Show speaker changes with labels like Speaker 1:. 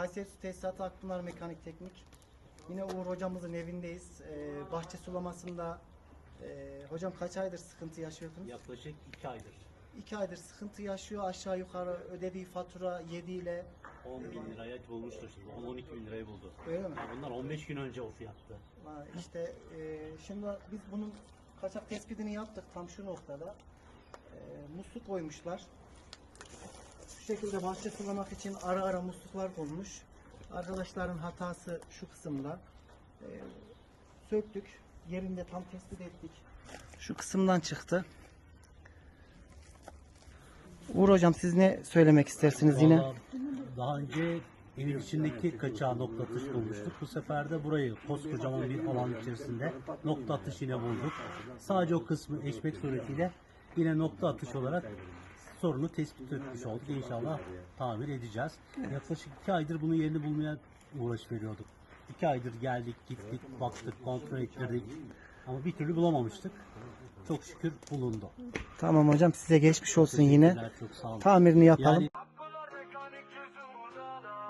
Speaker 1: Kayseri Su Tesisatı Akpınar Mekanik Teknik. Yine Uğur hocamızın evindeyiz. Ee, bahçe sulamasında e, hocam kaç aydır sıkıntı yaşıyordunuz?
Speaker 2: Yaklaşık 2 aydır.
Speaker 1: İki aydır sıkıntı yaşıyor. Aşağı yukarı ödediği fatura yediğiyle
Speaker 2: 10 bin liraya bulmuştur şimdi. 10-12 bin lirayı buldu.
Speaker 1: öyle mi?
Speaker 2: Bunlar 15 gün önce o fiyattı.
Speaker 1: Ha, işte e, şimdi biz bunun kaçak tespitini yaptık tam şu noktada. E, musluk koymuşlar. Şekilde bahçe sulamak için ara ara musluklar konmuş. Arkadaşların hatası şu kısımda. E, söktük. Yerinde tam tespit ettik. Şu kısımdan çıktı. Uğur hocam siz ne söylemek istersiniz yine?
Speaker 2: Daha önce evin içindeki kaçağı nokta atış bulmuştuk. Bu sefer de burayı koskocaman bir alan içerisinde nokta atış yine bulduk. Sadece o kısmı eşmek suretiyle yine nokta atış olarak sorunu tespit etmiş olduk. İnşallah tamir edeceğiz. Yaklaşık 2 aydır bunun yerini bulmaya uğraş veriyorduk. 2 aydır geldik, gittik, baktık, kontrol ettirdik. Ama bir türlü bulamamıştık. Çok şükür bulundu.
Speaker 1: Tamam hocam size geçmiş olsun yine.
Speaker 2: Teşekkürler, Çok sağ olun.
Speaker 1: Tamirini yapalım.
Speaker 2: Yani